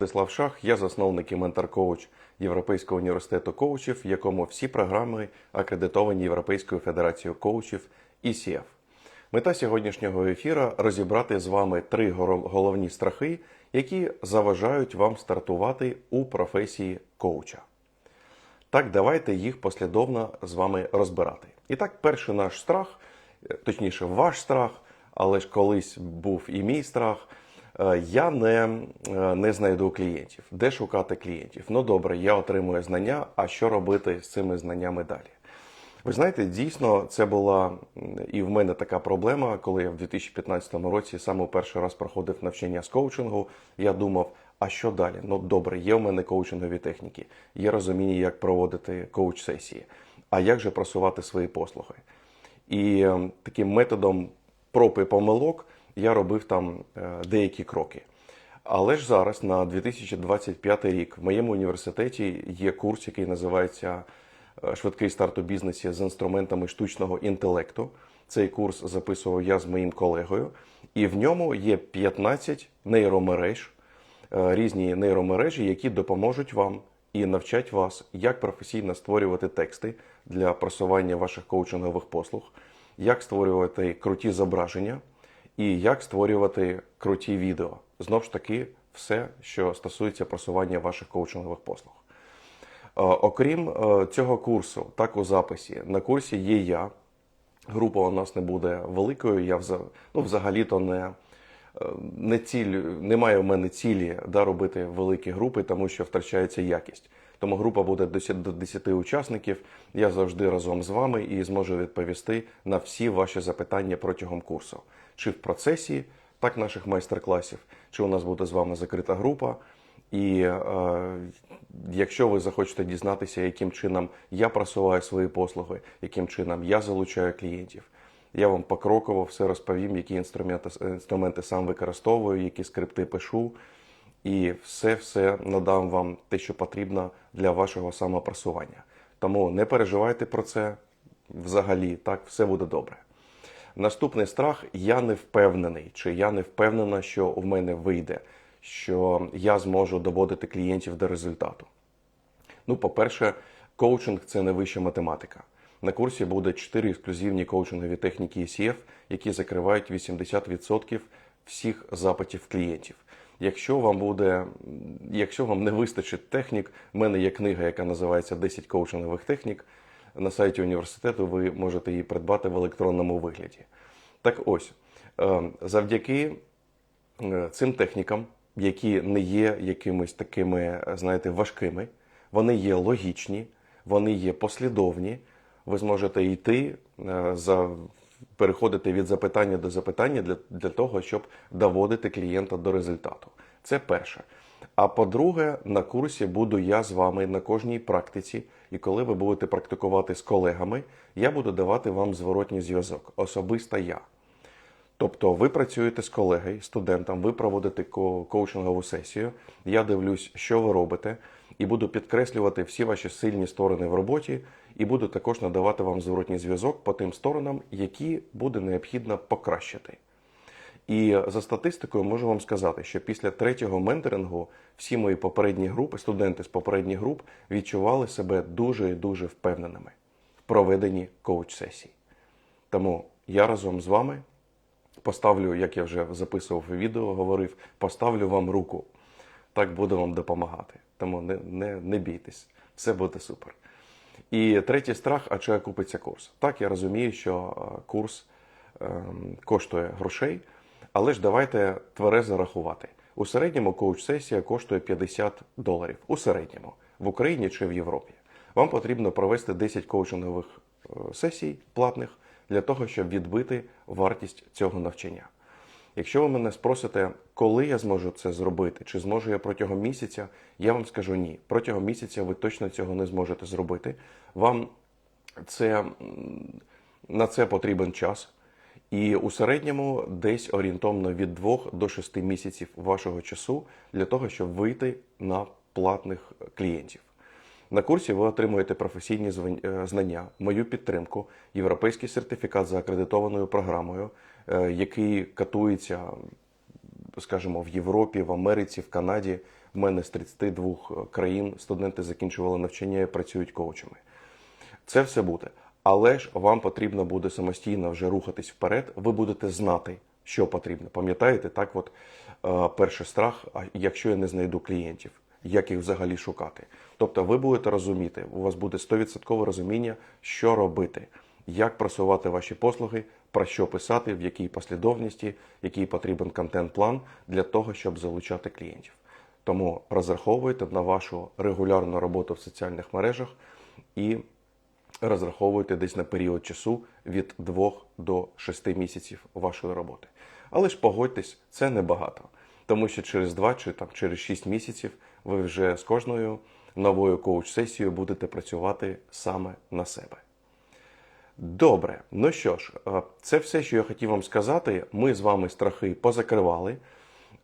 Владислав Шах, я засновник і ментор-коуч Європейського університету коучів, в якому всі програми акредитовані Європейською федерацією коучів ECF. Мета сьогоднішнього ефіру розібрати з вами три головні страхи, які заважають вам стартувати у професії коуча. Так, давайте їх послідовно з вами розбирати. І так, перший наш страх, е, точніше, ваш страх, але ж колись був і мій страх. Е, Я не, е, не знайду клієнтів. Де шукати клієнтів? Ну добре, я отримую знання, а що робити з цими знаннями далі? Ви знаєте, дійсно, це була і в мене така проблема, коли я в 2015 році саме перший раз проходив навчання з коучингу. Я думав, а що далі? Ну добре, є у мене коучингові техніки, є розуміння, як проводити коуч-сесії. А як же просувати свої послуги? І е, таким методом проб і помилок я робив там е, деякі кроки. Але ж зараз, на 2025 рік, в моєму університеті є курс, який називається е, Швидкий старт у бізнесі з інструментами штучного інтелекту. Цей курс записував я з моїм колегою, і в ньому є 15 нейромереж, е, різні нейромережі, які допоможуть вам і навчать вас, як професійно створювати тексти для просування ваших коучингових послуг, як створювати круті зображення і як створювати круті відео. Знов ж таки, все, що стосується просування ваших коучингових послуг. Е, Окрім е, цього курсу, так у записі, на курсі є я. Група у нас не буде великою. Я ну, взагалі-то не, е, не ціль, немає в мене цілі да, робити великі групи, тому що втрачається якість. Тому група буде до до 10 учасників. Я завжди разом з вами і зможу відповісти на всі ваші запитання протягом курсу. Чи в процесі так наших майстер-класів, чи у нас буде з вами закрита група. І е, якщо ви захочете дізнатися, яким чином я просуваю свої послуги, яким чином я залучаю клієнтів, я вам покроково все розповім, які інструменти, інструменти сам використовую, які скрипти пишу, і все-все надам вам те, що потрібно для вашого самопросування. Тому не переживайте про це взагалі, так все буде добре. Наступний страх я не впевнений, чи я не впевнена, що в мене вийде, що я зможу доводити клієнтів до результату. Ну, по-перше, коучинг це не вища математика. На курсі буде 4 ексклюзивні коучингові техніки ECF, які закривають 80% всіх запитів клієнтів. Якщо вам буде, якщо вам не вистачить технік, в мене є книга, яка називається «10 коучингових технік. На сайті університету ви можете її придбати в електронному вигляді. Так ось, е, завдяки е, цим технікам, які не є якимись такими, знаєте, важкими, вони є логічні, вони є послідовні. Ви зможете йти е, за переходити від запитання до запитання для, для того, щоб доводити клієнта до результату. Це перше. А по-друге, на курсі буду я з вами на кожній практиці, і коли ви будете практикувати з колегами, я буду давати вам зворотній зв'язок, особисто я. Тобто ви працюєте з колегою, студентом, ви проводите коучингову сесію. Я дивлюсь, що ви робите, і буду підкреслювати всі ваші сильні сторони в роботі, і буду також надавати вам зворотній зв'язок по тим сторонам, які буде необхідно покращити. І за статистикою можу вам сказати, що після третього менторингу всі мої попередні групи, студенти з попередніх груп, відчували себе дуже і дуже впевненими в проведенні коуч-сесій. Тому я разом з вами поставлю, як я вже записував відео, говорив, поставлю вам руку. Так буду вам допомагати. Тому не, не, не бійтесь, все буде супер. І третій страх, а чи окупиться курс? Так, я розумію, що е, курс ем, коштує грошей, але ж давайте тверезо рахувати. У середньому коуч-сесія коштує 50 доларів. У середньому в Україні чи в Європі. Вам потрібно провести 10 коучингових е, сесій платних для того, щоб відбити вартість цього навчання. Якщо ви мене спросите, коли я зможу це зробити, чи зможу я протягом місяця, я вам скажу ні. Протягом місяця ви точно цього не зможете зробити. Вам це, на це потрібен час. І у середньому десь орієнтовно від 2 до 6 місяців вашого часу для того, щоб вийти на платних клієнтів. На курсі ви отримуєте професійні е, знання, мою підтримку, європейський сертифікат за акредитованою програмою, е, який катується скажімо, в Європі, в Америці, в Канаді. В мене з 32 країн студенти закінчували навчання і працюють коучами. Це все буде. Але ж вам потрібно буде самостійно вже рухатись вперед. Ви будете знати, що потрібно. Пам'ятаєте, так, от е, перший страх, якщо я не знайду клієнтів, як їх взагалі шукати. Тобто ви будете розуміти, у вас буде 100% розуміння, що робити, як просувати ваші послуги, про що писати, в якій послідовності, який потрібен контент-план для того, щоб залучати клієнтів. Тому розраховуйте на вашу регулярну роботу в соціальних мережах і розраховуйте десь на період часу від 2 до 6 місяців вашої роботи. Але ж погодьтесь, це небагато, тому що через 2 чи там через 6 місяців ви вже з кожною новою коуч-сесією будете працювати саме на себе. Добре, ну що ж, е, це все, що я хотів вам сказати. Ми з вами страхи позакривали.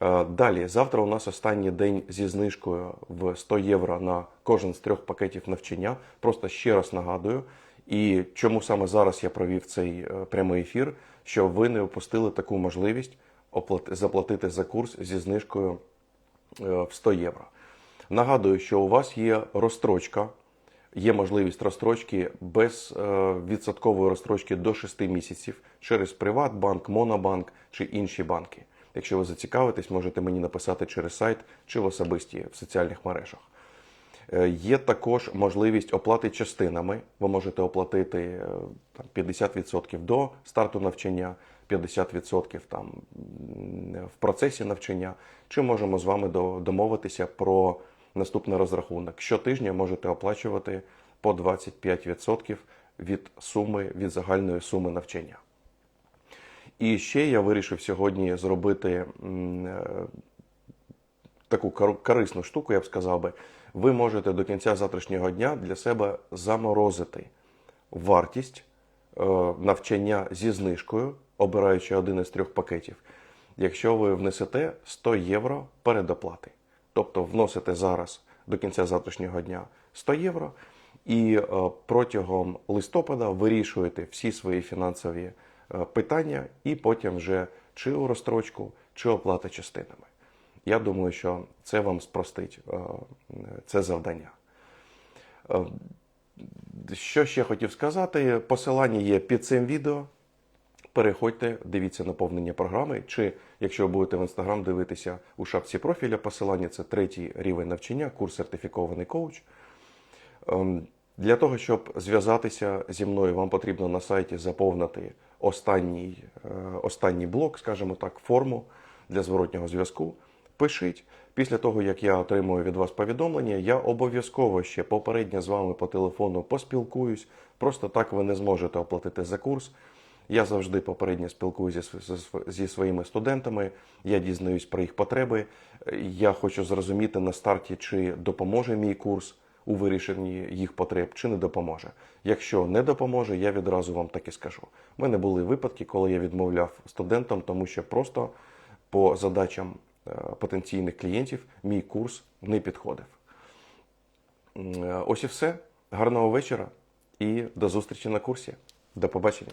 Е, Далі, завтра у нас останній день зі знижкою в 100 євро на кожен з трьох пакетів навчання. Просто ще раз нагадую. І чому саме зараз я провів цей е, прямий ефір, щоб ви не опустили таку можливість заплатити за курс зі знижкою е, в 100 євро. Нагадую, що у вас є розстрочка, є можливість розстрочки без е, відсоткової розстрочки до 6 місяців через Приватбанк, Монобанк чи інші банки. Якщо ви зацікавитесь, можете мені написати через сайт чи в особисті в соціальних мережах. Е, Є також можливість оплати частинами. Ви можете оплатити е, 50% до старту навчання, 50% там, в процесі навчання. Чи можемо з вами домовитися про наступний розрахунок? Щотижня можете оплачувати по 25% від суми від загальної суми навчання. І ще я вирішив сьогодні зробити е, таку корисну штуку, я б сказав би. Ви можете до кінця завтрашнього дня для себе заморозити вартість е, навчання зі знижкою, обираючи один із трьох пакетів, якщо ви внесете 100 євро передоплати. Тобто вносите зараз до кінця завтрашнього дня 100 євро, і е, протягом листопада вирішуєте всі свої фінансові е, питання, і потім вже чи у розстрочку, чи оплата частинами. Я думаю, що це вам спростить е, це завдання. Що ще хотів сказати? Посилання є під цим відео. Переходьте, дивіться наповнення програми, чи якщо будете в інстаграм дивитися у шапці профіля, посилання це третій рівень навчання, курс сертифікований коуч. Ем, Для того, щоб зв'язатися зі мною, вам потрібно на сайті заповнити останній, е, останній блок, скажімо так, форму для зворотнього зв'язку. Пишіть. Після того, як я отримую від вас повідомлення, я обов'язково ще попередньо з вами по телефону поспілкуюсь. Просто так ви не зможете оплатити за курс. Я завжди попередньо спілкуюся зі, своїми студентами, я дізнаюсь про їх потреби. Я хочу зрозуміти на старті, чи допоможе мій курс у вирішенні їх потреб, чи не допоможе. Якщо не допоможе, я відразу вам так і скажу. У мене були випадки, коли я відмовляв студентам, тому що просто по задачам е, потенційних клієнтів мій курс не підходив. Е, Ось і все. Гарного вечора і до зустрічі на курсі. До побачення.